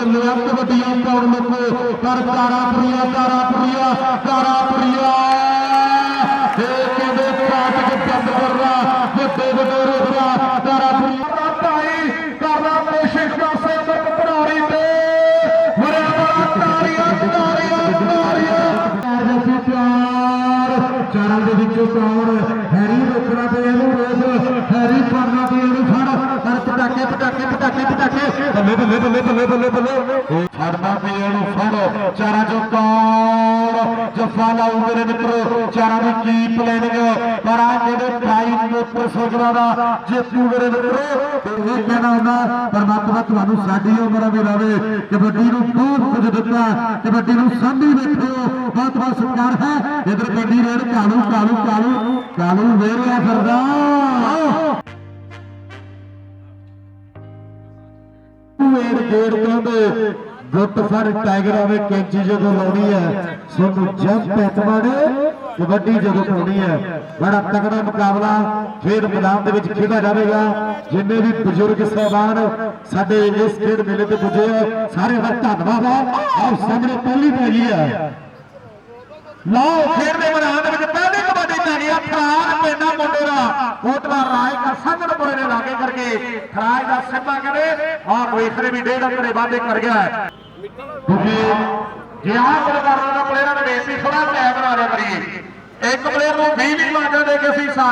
ਚੱਲਿਆ ਕਬੱਡੀਆਂ ਪਾਉਣ ਲੋਕੋ ਪਰ ਚਾਰਾਂ ਦੇ ਵਿੱਚੋਂ ਕੌਣ ਹੈਰੀ ਰੋਕਣਾ ਤੇ ਇਹਨੂੰ ਰੋਕ ਹੈਰੀ ਫੜਨਾ ਤੇ ਇਹਨੂੰ ਫੜ ਪਰ ਪਟਾਕੇ ਪਟਾਕੇ ਪਟਾਕੇ ਪਟਾਕੇ ਬੱਲੇ ਬੱਲੇ ਬੱਲੇ ਬੱਲੇ ਬੱਲੇ ਬੱਲੇ ਫੜਨਾ ਤੇ ਇਹਨੂੰ ਫੜ ਚਾਰਾਂ ਚੋਂ ਕੌਣ ਜੱਫਾ ਲਾਉ ਮੇਰੇ ਮਿੱਤਰੋ ਚਾਰਾਂ ਦੀ ਕੀ ਪਲੈਨਿੰਗ ਪਰ ਆ ਜਿਹੜੇ ਭਾਈ ਮੋਟਰ ਸੋਗਰਾ ਦਾ ਜੇਤੂ ਮੇਰੇ ਮਿੱਤਰੋ ਤੇ ਇਹ ਕਹਿਣਾ ਹੁੰਦਾ, ਪਰਮਾਤਮਾ ਤੁਹਾਨੂੰ ਸਾਡੀ ਉਮਰ ਵੀ ਲਾਵੇ, ਕਬੱਡੀ ਨੂੰ ਬਹੁਤ ਕੁਝ ਦਿੱਤਾ, ਕਬੱਡੀ ਨੂੰ ਸਾਂਭੀ ਬੈਠੇ ਬਹੁਤ ਬਹੁਤ ਸਤਿਕਾਰ ਹੈ, ਇਧਰ ਕਬੱਡੀ ਰੇਡ, ਕਾਲੂ ਕਾਲੂ ਕਾਲੂ ਕਾਲੂ ਵੇਰਿਆ ਫਿਰਦਾ। ਵੇੜ ਗੇੜ ਕਹਿੰਦੇ ਗੁੱਟ ਫੜ, ਟਾਈਗਰ ਆਵੇ, ਕੈਂਚੀ ਜਦੋਂ ਲਾਉਣੀ ਹੈ, ਸਾਨੂੰ ਜੰਪ ਪੈਟ ਮਾਰੇ, ਕਬੱਡੀ ਜਦੋਂ ਪਾਉਣੀ ਹੈ। ਬੜਾ ਤਕੜਾ ਮੁਕਾਬਲਾ ਖੇਡ ਮੈਦਾਨ ਦੇ ਵਿੱਚ ਖੇਡਿਆ ਜਾਵੇਗਾ। ਜਿੰਨੇ ਵੀ ਬਜ਼ੁਰਗ ਸਹਿਬਾਨ ਸਾਡੇ ਇਸ ਖੇਡ ਮੇਲੇ ਤੇ ਪੁੱਜੇ ਆ, ਸਾਰਿਆਂ ਦਾ ਧੰਨਵਾਦ ਹੈ ਔਰ ਸਾਹਮਣੇ ਪਹਿਲੀ ਪੈ ਗਈ ਲਓ, ਖੇਡ ਦੇ ਮੈਦਾਨ ਦੇ ਵਿੱਚ ਪਹਿਲੀ ਕਬੱਡੀ ਪੈ ਗਈ ਆ, ਫਰਾਰ ਪੈਂਦਾ ਮੁੰਡੇ ਦਾ। ਕੋਟਲਾ ਰਾਜ ਦਾ ਸੰਗੜਪੁਰੇ ਨੇ ਲਾਗੇ ਕਰਕੇ ਫਰਾਜ ਦਾ ਸਿੱਧਾ ਕਰੇ ਔਰ ਵੇਖਰੇ ਵੀ ਡੇਢ ਅੰਕੜੇ ਵਾਧੇ ਕਰ ਗਿਆ ਕਿਉਂਕਿ ਜੇ ਆਹ ਗੱਲ ਕਰਨ ਦਾ ਪਲੇਅਰਾਂ ਨੇ ਬੇਸੀ ਥੋੜਾ ਟਾਈਮ ਬਣਾ ਲਿਆ ਕਰੀਏ ਇੱਕ ਪਲੇਅਰ ਨੂੰ 20 20 ਵਾਜਾਂ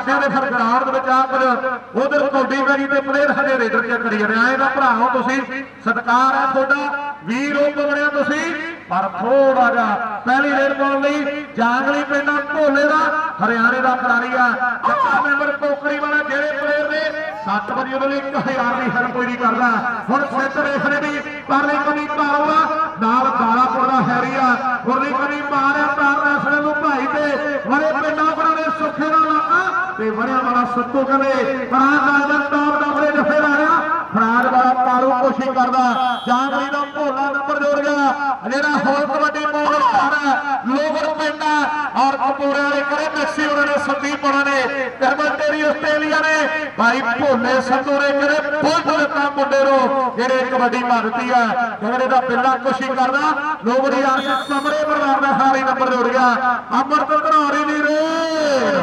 ਦੇ ਦੇ ਫਿਰ ਗਰਾਊਂਡ ਦੇ ਵਿੱਚ ਆ ਫਿਰ ਉਧਰ ਕੌਡੀ ਪੈਰੀ ਤੇ ਪਲੇਅਰ ਹਜੇ ਰੇਡਰ ਚੈੱਕ ਕਰੀ ਜਾਂਦੇ ਆਏ ਨਾ ਭਰਾਓ ਤੁਸੀਂ, ਸਤਿਕਾਰ ਹੈ ਤੁਹਾਡਾ। ਵੀਰ ਰੂਪ ਬਣਿਆ ਤੁਸੀਂ, ਪਰ ਥੋੜਾ ਜਿਹਾ ਪਹਿਲੀ ਰੇਡ ਪਾਉਣ ਲਈ ਜਾਂਗਲੀ ਪਿੰਡਾਂ ਭੋਲੇ ਦਾ, ਹਰਿਆਣੇ ਦਾ ਖਿਡਾਰੀ ਆ। ਜੱਟਾ ਮੈਂਬਰ ਕੋਕਰੀ ਵਾਲਾ ਜਿਹੜੇ ਪਲੇਅਰ ਨੇ 7 ਵਾਰੀ ਉਹਦੇ ਲਈ 1000 ਦੀ ਹਰ ਕੋਈ ਨਹੀਂ ਕਰਦਾ। ਹੁਣ ਸਿੱਧ ਰੇਫਰੇ ਦੀ ਪਰਲੀ ਕਮੀ ਪਾਉਗਾ ਨਾਲ ਦਾਲਾਪੁਰ ਦਾ ਹੈਰੀਆ ਆ। ਉਰਲੀ ਕਮੀ ਤਾਰ ਰੈਸਲੇ ਨੂੰ ਭਾਈ ਤੇ ਵਰੇ ਪਿੰਡਾਂ ਕੋਲ ਨੇ ਸੁੱਖੇ ਨਾਲ ਲਾਕਾ ਤੇ ਵਰਿਆ ਵਾਲਾ ਸੱਤੂ ਕਹਿੰਦੇ ਫਰਾਜ ਰਾਜਨ ਟੌਪ ਡਬਲੇ ਜਫੇ ਲਾਇਆ ਫਰਾਜ ਵਾਲਾ ਪਾਰੂ ਕੋਸ਼ਿਸ਼ ਕਰਦਾ ਜਾਂਗਲੀ ਦਾ ਭੋਲਾ ਨੰਬਰ ਜੋੜ ਗਿਆ, ਜਿਹੜਾ ਹੋਰ ਕਬੱਡੀ ਮੋਹਰ ਸਾਰਾ ਲੋਗਰ ਪਿੰਡਾ ਔਰ ਕਪੂਰੇ ਵਾਲੇ ਕਰੇ ਮੈਕਸੀ ਉਹਨਾਂ ਨੇ ਸੰਦੀਪ ਉਹਨਾਂ ਨੇ ਕਰਮਨ ਆਸਟ੍ਰੇਲੀਆ ਨੇ। ਭਾਈ ਭੋਲੇ ਸੰਧੂਰੇ ਕਰੇ ਬਹੁਤ ਦਿੱਤਾ ਮੁੰਡੇ ਨੂੰ, ਜਿਹੜੇ ਕਬੱਡੀ ਮਾਰਤੀ ਆ ਜਿਹੜੇ ਦਾ ਪਿੰਡਾ ਕੋਸ਼ਿਸ਼ ਕਰਦਾ ਲੋਗੜੀ ਆਰਸ਼ ਸਮਰੇ ਪਰਿਵਾਰ ਦਾ ਹਾਰੀ ਨੰਬਰ ਜੋੜ ਗਿਆ। ਅਮਰਤ ਧਨੌਰੀ ਦੀ ਰੇ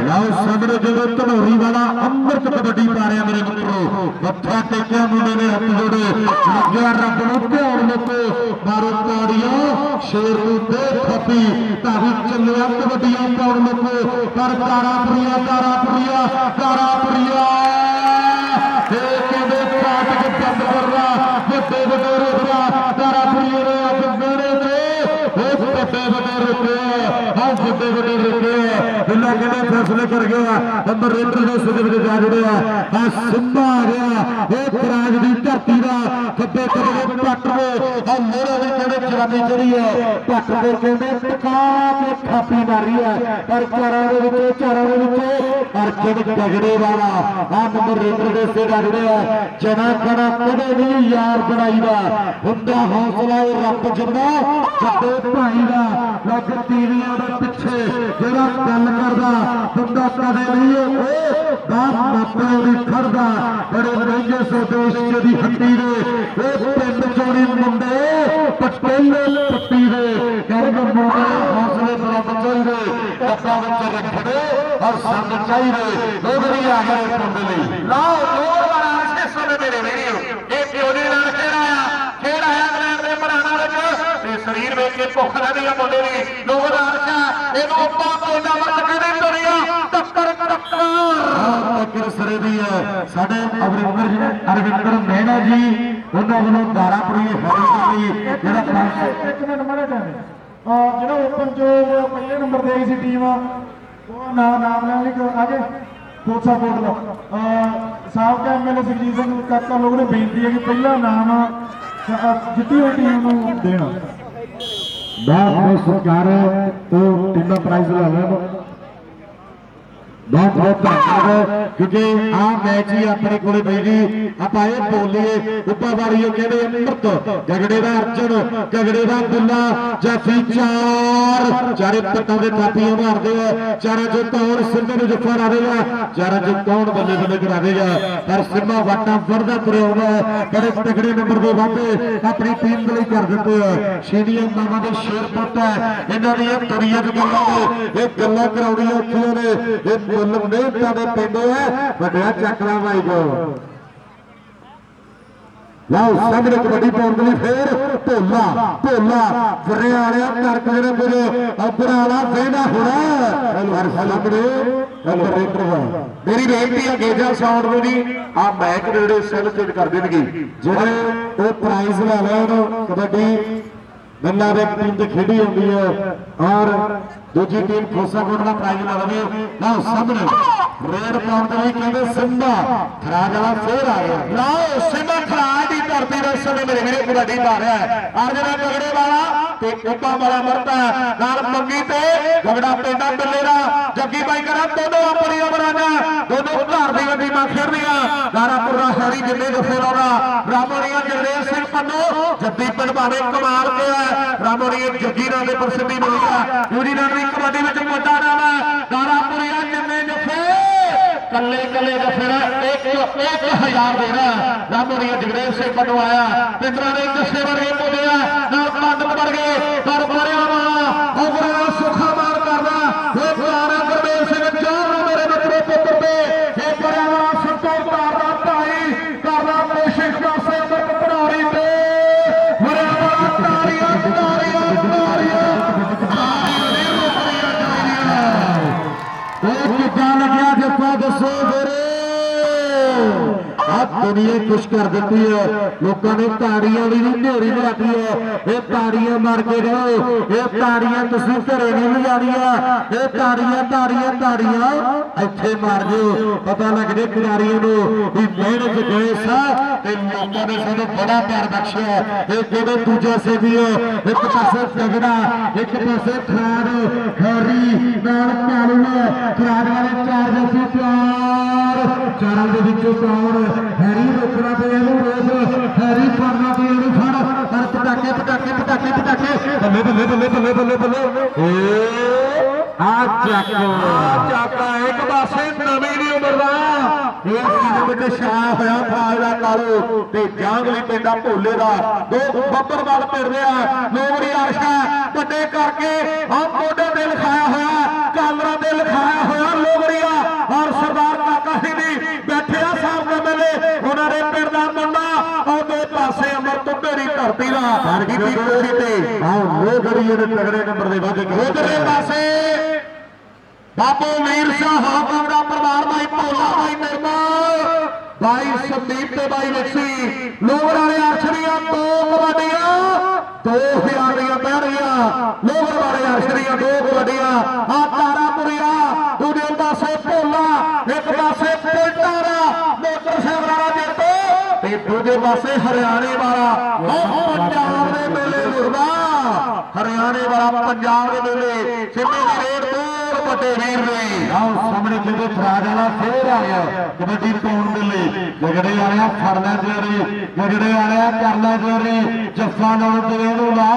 ਲਓ ਸਾਹਮਣੇ ਜਦੋਂ ਧਨੋਰੀ ਵਾਲਾ ਅੰਮ੍ਰਿਤ ਕਬੱਡੀ ਪਾ ਰਿਹਾ ਮੇਰੇ ਮਿੱਤਰੋ। ਮੱਥਾ ਟੇਕਿਆ ਮੁੰਡੇ ਨੇ ਹੱਥ ਜੋੜੇ। ਲੱਗਿਆ ਰੱਬ ਨੂੰ ਧਿਆਨ ਲੱਗੇ ਮਾਰੋ ਤਾੜੀਆਂ, ਸ਼ੇਰ ਨੂੰ ਦੇ ਥੱਪੀ। ਧਾਰੀ ਚੱਲਿਆ ਕਬੱਡੀਆਂ ਪਾਉਣ ਲੱਗੇ ਪਰ ਕਾਰਾਪੁਰੀਆ ਕਾਰਾਪੁਰੀਆ ਕਾਰਾਪੁਰੀਆ ਇਹ ਕਹਿੰਦੇ ਪਾਟਕ ਬੰਦ ਕਰਨਾ ਵੱਡੇ ਵੱਡੇ ਰੁਕਦਾ ਕਾਰਾਪੁਰੀਆ ਨੇ ਅੱਜ ਮੇਰੇ ਤੇ ਇਹ ਵੱਡੇ ਵੱਡੇ ਰੁਕੇ ਹਾਂ ਵੱਡੇ ਵੱਡੇ ਰੁਕੇ ਬਿੱਲਾ ਕਹਿੰਦੇ ਫੈਸਲੇ ਕਰ ਗਿਆ ਅੰਦਰ ਰੇਡਰ ਦੇ ਸਿਰ ਵਿੱਚ ਜਾ ਜੁੜਿਆ ਆ ਸਿੰਬਾ ਆ ਗਿਆ। ਇਹ ਪ੍ਰਾਗ ਦੀ ਧਰਤੀ ਦਾ ਖੱਬੇ ਕਦੇ ਪੱਟ ਦੇ ਆ ਮੋਰੇ ਵੀ ਕਹਿੰਦੇ ਜਵਾਨੀ ਜਿਹੜੀ ਹੈ ਪੱਟ ਦੇ ਕਹਿੰਦੇ ਟਕਾ ਕੇ ਥਾਪੀ ਮਾਰੀ ਹੈ ਪਰ ਚਾਰਾਂ ਦੇ ਵਿੱਚ, ਚਾਰਾਂ ਦੇ ਵਿੱਚ ਅਰਜਨ ਡਗੜੇ ਵਾਲਾ ਆ ਨੰਬਰ ਰੇਡਰ ਦੇ ਸਿਰ ਆ ਜੁੜਿਆ ਜਨਾ ਖੜਾ ਕਦੇ ਨਹੀਂ ਯਾਰ ਬਣਾਈਦਾ। ਹੁੰਦਾ ਹੌਸਲਾ ਉਹ ਰੱਬ ਜਿੰਨਾ ਜੱਦੇ ਭਾਈ ਦਾ। ਲੱਗ ਟੀਵੀਆਂ ਦੇ ਪਿੱਛੇ ਜਿਹੜਾ ਗੱਲ ਕਰਦਾ ਹੁੰਦਾ ਕਦੇ ਨਹੀਂ, ਉਹ ਦਾ ਮਾਪੇ ਦੀ ਖੜਦਾ, ਬੜੇ ਮਹਿੰਗੇ ਸੋਦੇਸ਼ ਦੀ ਹੱਟੀ ਦੇ ਇਹ ਪਿੰਡ ਚੋਰੀ ਮੁੰਡੇ, ਪਟੇਲੇ ਪੱਟੀ ਦੇ, ਕਹਿੰਦੇ ਮੋੜੇ ਹੌਸਲੇ ਬੁਲੰਦ ਚਾਹੀਦੇ ਕੱਪਾਂ ਵਿੱਚ ਰੱਖੜੇ ਔਰ ਸੰਗ ਚਾਹੀਦੇ ਲੋਗਰੀ ਆ ਗਏ ਪਿੰਡ ਲਈ। ਲਓ ਲੋੜ ਵਾਲਾ ਅਰਸ਼ ਸੁਣ ਮੇਰੇ ਵੀਡੀਓ ਇਹ ਪਿਓ ਦੇ ਨਾਲ ਖੇਡ ਆਇਆ ਖੇਡ ਆਇਆ ਇੰਗਲੈਂਡ ਦੇ ਮੈਦਾਨਾਂ ਵਿੱਚ ਤੇ ਸਰੀਰ ਵੇਖ ਕੇ ਭੁੱਖ ਲੱਗਦੀ ਆ ਮੁੰਡੇ ਦੀ। ਦਾ ਅਰਸ਼ ਇਹਨੂੰ ਆਪਾਂ ਪੋਲਾ ਵਰਤ ਕਹਿੰਦੇ ਦੁਨੀਆ ਟੱਕਰ ਟੱਕਰ। ਟੱਕਰ ਸਰੇ ਦੀ ਹੈ? ਸਾਡੇ ਅਵਰਿੰਦਰ ਜੀ ਅਰਵਿੰਦਰ ਮਹਿਣਾ ਜੀ ਉਹਨਾਂ ਵੱਲੋਂ ਦਾਰਾਪੁਰੀ ਹਰੀ ਜੀ ਜਿਹੜਾ ਇੱਕ ਮਿੰਟ ਮਾਰੇ ਜਿਹੜਾ ਓਪਨ ਜੋ ਪਹਿਲੇ ਨੰਬਰ ਤੇ ਆਈ ਸੀ ਟੀਮ ਉਹ ਨਾਮ ਨਾਮ ਲੈਣ ਲਈ ਆਗੇ ਕੋਚਾ ਕੋਟਲਾ ਸਾਹਿਬ ਕੇ ਐਮਐਲਏ ਸੁਖਜੀਤ ਸਿੰਘ ਕਾਕਾ ਲੋਕ ਨੇ ਬੇਨਤੀ ਹੈ ਕਿ ਪਹਿਲਾ ਨਾਮ ਜਿੱਤੀ ਹੋਈ ਟੀਮ ਨੂੰ ਦੇਣਾ। ਬਹੁਤ ਬਹੁਤ ਸਤਿਕਾਰ ਹੈ ਉਹ ਟੀਮਾਂ ਪ੍ਰਾਈਜ਼ ਲੈ ਲੈਣ ਬਹੁਤ ਬਹੁਤ ਧੰਨਵਾਦ, ਕਿਉਂਕਿ ਆ ਮੈਚ ਹੀ ਆਪਣੇ ਕੋਲੇ ਬਈ ਜੀ ਆਪਾਂ ਇਹ ਬੋਲੀਏ ਉੱਪਾਵਾਰੀਓ ਕਹਿੰਦੇ ਅੰਮ੍ਰਿਤ ਗਗੜੇ ਦਾ ਅਰਜਨ ਗਗੜੇ ਦਾ ਦੁੱਲਾ ਜਾਫੀ ਚਾਰ। ਚਾਰੇ ਪੱਟਾਂ ਦੇ ਥਾਪੀਆਂ ਮਾਰਦੇ ਆ, ਚਾਰਾਂ ਚੋਂ ਕੌਣ ਸਿੰਮੇ ਨੂੰ ਜੱਫਾ ਲਾਵੇਗਾ ਚਾਰਾਂ ਚੋਂ ਕੌਣ ਬੱਲੇ ਬੱਲੇ ਕਰਾਵੇਗਾ ਪਰ ਸਿੰਮਾ ਵਾਟਾਂ ਵਰਦਾ ਤੁਰਿਆ ਆਉਂਦਾ ਬੜੇ ਤਗੜੇ ਨੰਬਰ ਦੇ ਵਾਧੇ ਆਪਣੀ ਟੀਮ ਦੇ ਲਈ ਕਰ ਦਿੰਦੇ ਆ। ਸ਼ੀਨੀਅਰ ਨਾਮਾਂ ਦੇ ਸ਼ੇਰ ਪੁੱਤ ਇਹਨਾਂ ਦੀਆਂ ਤਰੀਆਂ ਚ ਗੱਲਾਂ ਇਹ ਗੱਲਾਂ ਕਰਾਉਣੀਆਂ ਔਖੀਆਂ ਨੇ, ਇਹ ਮੁੱਲ ਮਿਹਨਤਾਂ ਦੇ ਪੈਂਦੇ ਆ ਵੱਡਿਆ ਚੱਕਲਾ ਭਾਈ ਕੋ ਲਓ ਸਾਹਮਣੇ ਕਬੱਡੀ ਪਾਉਣ ਦੇ ਲਈ ਫੇਰ ਢੋਲਾ ਢੋਲਾ ਫਰੇ ਵਾਲਿਆ ਕਰਕ ਜਿਹੜੇ ਕੁਝ ਅੱਬਰ ਵਾਲਾ ਵੇਂਦਾ ਹੋਣਾ ਪਰ ਸਾਹਮਣੇ ਆਪਰੇਟਰ ਵਾ ਮੇਰੀ ਬੇਨਤੀ ਹੈ ਗੇਜਾ ਸਾਊਂਡ ਨੂੰ ਜੀ ਆ ਮੈਚ ਜਿਹੜੇ ਸੈੱਲ ਚੇਂਜ ਕਰ ਦੇਣਗੇ। ਜਿਹੜੇ ਉਹ ਪ੍ਰਾਈਜ਼ ਲੈ ਲੈਣ ਕਬੱਡੀ ਬੰਦਾ ਦੇ ਟੀਮ ਤੇ ਖੇਡੀ ਹੁੰਦੀ ਹੈ। ਔਰ ਦੂਜੀ ਟੀਮ ਖੋਸਾਕੋਟ ਦਾ ਪ੍ਰਾਈਜ਼ ਲੈ ਲਵੇ ਲਓ ਸਾਹਮਣੇ। ਰੇਡ ਪਾਉਣ ਦੇ ਲਈ ਕਹਿੰਦੇ ਸਿੰਧਾ ਖਰਾਜ ਵਾਲਾ ਫੇਰ ਆ ਗਿਆ। ਲਓ ਸਿਮਾ ਖਰਾਜ ਦੀ ਧਰਤੀ ਦੇ ਸਮੇਂ ਮੇਰੇ ਵੀਰੇ ਕਬੱਡੀ ਪਾ ਰਿਹਾ ਹੈ। ਅਰਜਨਾ ਗਗੜੇ ਵਾਲਾ। ਤੇ ਕੋਪਾ ਵਾਲਾ ਮਰਦਾ ਨਾਲ ਮੰਗੀ ਤੇ ਗਗੜਾ ਪਿੰਡਾ ਬਿੱਲੇ ਦਾ। ਜੱਗੀ ਬਾਈ ਕਰਾਂ ਦੋਨੋਂ ਆਪਣੀਆਂ ਬਰਾਜਾਂ ਦੋਨੋਂ ਘਰ ਦੀ ਵੱਡੀ ਮਾਂ ਖੇਡਦੀਆਂ ਦਾਰਾਪੁਰ ਦਾ ਜਿੰਨੇ ਜੱਫੇ ਲਾਉਣਾ ਰਾਮੋੜੀਆਂ ਜਗਦੇਵ ਸਿੰਘ ਪੰਨੋ। ਜੱਦੀ ਪਿੰਡ ਭਾਵੇਂ ਕਮਾਲ ਕੇ ਹੈ। ਰਾਮੋੜੀਆਂ ਜੱਗੀ ਨਾਲ ਦੇ ਪ੍ਰਸਿੱਧੀ ਮਿਲੀ ਹੈ ਯੂਨੀ ਨਾਲ ਦੀ ਕਬੱਡੀ ਵਿੱਚ ਵੱਡਾ ਨਾਮ ਹੈ। ਦਾਰਾਪੁਰੀਆ ਜਿੰਨੇ ਜੱਫੇ, ਕੱਲੇ ਕੱਲੇ ਜੱਫੇ ਦਾ ਇੱਕ ਇੱਕ ਹਜ਼ਾਰ ਦੇਣਾ ਰਾਮੋੜੀਆਂ ਜਗਦੇਵ ਸਿੰਘ ਪੰਨੋ ਆਇਆ। ਪਿੰਡਰਾਂ ਦੇ ਜੱਸੇ ਵਰਗੇ ਮੁੰਡੇ ਸੰਦ ਬਣ ਦੁਨੀਆ ਖੁਸ਼ ਕਰ ਦਿੱਤੀ ਹੈ। ਲੋਕਾਂ ਨੇ ਤਾੜੀਆਂ ਦੀ ਢੇਰੀ ਮਾਰਦੀ ਹੈ। ਇਹ ਤਾੜੀਆਂ ਮਾਰ ਕੇ ਗਏ ਇਹ ਤਾੜੀਆਂ ਤੁਸੀਂ ਘਰੇ ਨਹੀਂ ਲਿਜਾਣੀਆਂ ਇਹ ਤਾੜੀਆਂ ਤਾੜੀਆਂ ਤਾੜੀਆਂ ਇੱਥੇ ਮਾਰ ਦਿਓ। ਪਤਾ ਲੱਗ ਖਿਡਾਰੀਆਂ ਨੂੰ ਵੀ ਮਿਹਨਤ ਗਏ ਸਾ ਤੇ ਲੋਕਾਂ ਨੇ ਸਾਨੂੰ ਬੜਾ ਪਿਆਰ ਬਖਸ਼ਿਆ। ਇਹ ਕਿਹੜੇ ਦੂਜੇ ਸੇ ਇੱਕ ਪਾਸੇ ਤਗੜਾ ਇੱਕ ਪਾਸੇ ਖਾਨ ਹੈਰੀ ਨਾਲ ਚਾਲੂ ਹੈ। ਵਾਲੇ ਚਾਰ ਜੱਫੇ ਪਿਆਰ ਚਾਰਾਂ ਦੇ ਵਿੱਚੋਂ ਕੌਣ ਹੈਰੀ ਰੋਕਣਾ ਤੇ ਇਹਨੂੰ? ਰੋਕ ਹੈਰੀ ਫੜਨਾ ਤੇ ਇਹਨੂੰ ਫੜ। ਪਰ ਪਟਾਕੇ ਪਟਾਕੇ ਪਟਾਕੇ ਪਟਾਕੇ। ਬੱਲੇ ਬੱਲੇ ਬੱਲੇ ਬੱਲੇ ਬੱਲੇ ਬੱਲੇ। ਏ ਆ ਚੱਕ। ਚਾਕਾ। ਇੱਕ ਪਾਸੇ ਨਵੀਂ ਦੀ ਉਮਰ ਦਾ। ਇਹ ਸੀਜ਼ਨ ਵਿੱਚ ਛਾਇਆ ਹੋਇਆ ਫਾਜ ਦਾ ਤੇ ਜਾਂਗਲੀ ਪਿੰਡਾ ਭੋਲੇ ਦਾ। ਦੋ ਬੱਬਰ ਵੱਲ ਪਿੜਦੇ ਆ ਲੋਗੜੀ ਆਰਸ਼ਾ ਵੱਡੇ ਕਰਕੇ ਆ ਮੋਢੇ ਤੇ ਲਿਖਾਇਆ ਹੋਇਆ। ਕਾਲਰਾਂ ਤੇ ਲਿਖਾਇਆ ਹੋਇਆ। ਲੋਗੜੀਆ ਸਾਡੀ ਟੀਮ ਤਗੜੇ ਨੰਬਰ ਦੇ ਵਾਧੇ ਕਰੋ। ਪਾਸੇ ਬਾਬੂ ਵੀਰ ਸਿੰਘ ਹਾਕਮ ਦਾ ਪਰਿਵਾਰ ਬਾਈ ਭੋਲਾ ਬਾਈ ਨਿਰਮਲ, ਬਾਈ ਸੰਦੀਪ ਤੇ ਬਾਈ ਰਕਸ਼ੀ ਦੂਜੇ ਪਾਸੇ ਹਰਿਆਣੇ ਵਾਲਾ ਉਹ ਪੰਜਾਬ ਦੇ ਮੇਲੇ ਮੁਰਦਾ। ਹਰਿਆਣੇ ਵਾਲਾ, ਪੰਜਾਬ ਦੇ ਮੇਲੇ, ਸਿੱਧੇ ਦੀ ਰੇਡ ਤੋਂ ਵੱਡੇ ਵੀਰ ਨੇ। ਆਓ ਸਾਹਮਣੇ ਕਿਤੇ ਫਰਾਜ ਵਾਲਾ ਫੇਰ ਆ ਗਿਆ, ਕਬੱਡੀ ਪਾਉਣ ਦੇ ਲਈ? ਗਗੜੇ ਵਾਲਿਆ ਫੜ ਲੈ ਜੋਰੀ ਗਗੜੇ ਵਾਲਿਆ ਕਰ ਲੈ ਜੋਰੀ, ਜੱਫਾ ਨਾਲ ਤੇ ਇਹਨੂੰ ਲਾ।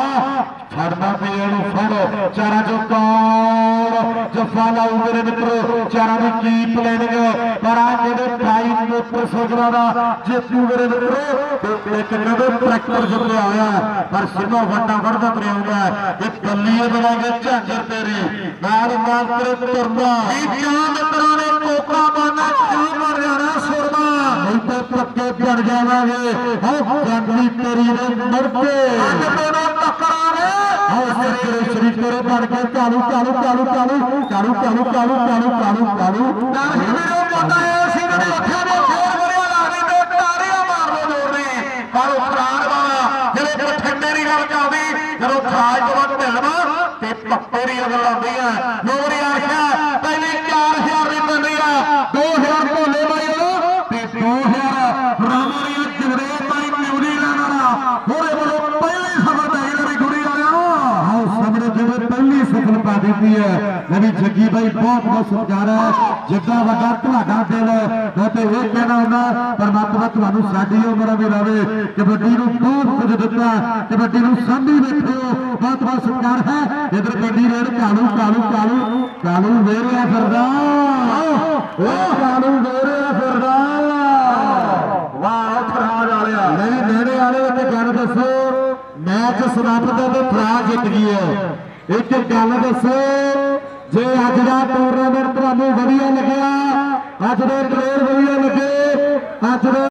ਫੜਨਾ ਤੇ ਇਹਨੂੰ ਫੜ ਚਾਰਾਂ ਚੋਂ ਕੌਣ ਜੱਫਾ ਲਾਉ ਮੇਰੇ ਮਿੱਤਰੋ ਚਾਰਾਂ ਦੀ ਕੀ ਪਲੈਨਿੰਗ ਪਰ ਆ ਜਿਹੜੇ ਭਾਈ ਮੋਟਰ ਸੋਗਰਾ ਦਾ ਜੇਤੂ ਮੇਰੇ ਮਿੱਤਰੋ ਤੇ ਇੱਕ ਨਵੇਂ ਟਰੈਕਟਰ ਜਿੱਤਿਆ ਹੋਇਆ ਪਰ ਸਿਮਾ ਵੱਡਾ ਵੜਦਾ ਤੁਰਿਆ ਆਉਂਦਾ ਇਹ ਬੱਲੀਏ ਬਣਾਗੇ ਝਾਂਜਰ ਤੇਰੀ। ਨਾਲ ਨਾਲ ਤੇਰੇ ਤੁਰਦਾ। ਇਹ ਚਾਹ ਮਿੱਤਰਾਂ ਨੇ ਕੋਕਾ ਬਾਨਾ ਚਾਹ ਮਰ ਜਾਣਾ ਸੁਰਮਾ? ਨਹੀਂ ਤਾਂ ਪੱਕੇ ਬਣ ਜਾਵਾਂਗੇ। ਹੋ ਜਾਂਦੀ ਤੇਰੀ ਦੇ ਮਰਦੇ ਅੱਜ ਟੱਕਰਾਂ ਨੇ ਹੋ ਤੇਰੇ ਸ਼ਰੀਰ ਤੇਰੇ ਬਣ ਕੇ ਕਾਲੂ ਕਾਲੂ ਕਾਲੂ ਕਾਲੂ ਕਾਲੂ ਕਾਲੂ ਕਾਲੂ ਕਾਲੂ ਕਾਲੂ ਕਾਲੂ ਦਰਸ਼ਕ ਵੀਰੋ ਪਤਾ ਹੈ ਅਸੀਂ ਜਿਹੜੇ ਅੱਖਾਂ ਦੇ ਫੇਰ ਵਰਿਆ ਲਾਣੀ ਤੇ ਤਾਰੀਆਂ ਮਾਰਦੇ ਜੋੜਦੇ ਪਰ ਉਹ ਖਰਾਜ ਵਾਲਾ, ਜਿਹੜੇ ਬਠਿੰਡੇ ਦੀ ਗੱਲ ਚੱਲਦੀ, ਜਦੋਂ ਖਰਾਜ ਤੋਂ ਢਿਲਵਾ ਤੇ ਪੱਕੇ ਦੀ ਗੱਲ ਆਉਂਦੀ ਆ ਨੋਰੀ ਆਖਿਆ ਪਹਿਲੇ 4000 ਦੀ ਪੈਂਦੀ ਆ 2000 ਭੋਲੇ ਬਾਈ ਨੂੰ ਤੇ 2000 ਰਾਮੋਰੀਆ ਜਗਰੇ ਬਾਈ ਨਿਊਜ਼ੀਲੈਂਡ ਵਾਲਾ ਹੋਰੇ ਵੱਲੋਂ ਪਹਿਲੀ ਸਫਰ ਤੇ ਜਿਹੜੀ ਗੁੜੀ ਵਾਲਿਆ ਆਓ ਸਾਹਮਣੇ ਜਿਵੇਂ ਪਹਿਲੀ ਸਫਲਤਾ ਕੀਤੀ ਹੈ। ਨਵੀਂ ਜੱਗੀ ਬਾਈ ਬਹੁਤ ਬਹੁਤ ਸਤਿਕਾਰ ਹੈ। ਜਿੱਦਾਂ ਵੱਡਾ ਤੁਹਾਡਾ ਦਿਲ ਮੈਂ ਤੇ ਇਹ ਕਹਿਣਾ ਹੁੰਦਾ ਪਰਮਾਤਮਾ ਤੁਹਾਨੂੰ ਸਾਡੀ ਉਮਰ ਵੀ ਲਾਵੇ। ਕਬੱਡੀ ਨੂੰ ਬਹੁਤ ਕੁਝ ਦਿੱਤਾ ਕਬੱਡੀ ਨੂੰ ਸਾਂਭੀ ਬੈਠੇ ਬਹੁਤ ਬਹੁਤ ਸਤਿਕਾਰ ਹੈ। ਇਧਰ ਗੱਡੀ ਰੇਡ ਕਾਲੂ ਕਾਲੂ ਕਾਲੂ ਕਾਲੂ ਵੇਰਿਆ ਫਿਰਦਾ। ਉਹ ਕਾਲੂ ਵੇਰਿਆ ਫਿਰਦਾ। ਵਾਹ ਫਰਾਜ ਵਾਲਿਆ। ਨਹੀਂ ਨੇੜੇ ਵਾਲੇ ਇੱਕ ਗੱਲ ਦੱਸੋ। ਮੈਚ ਸਮਾਪਤ ਹੈ ਤੇ ਫਰਾਂਸ ਜਿੱਤ ਗਈ ਹੈ। ਇੱਕ ਗੱਲ ਦੱਸੋ, ਜੇ ਅੱਜ ਦਾ ਟੂਰਨਾਮੈਂਟ ਤੁਹਾਨੂੰ ਵਧੀਆ ਲੱਗਿਆ, ਅੱਜ ਦੇ ਪਲੇਅਰ ਵਧੀਆ ਲੱਗੇ, ਅੱਜ ਦੇ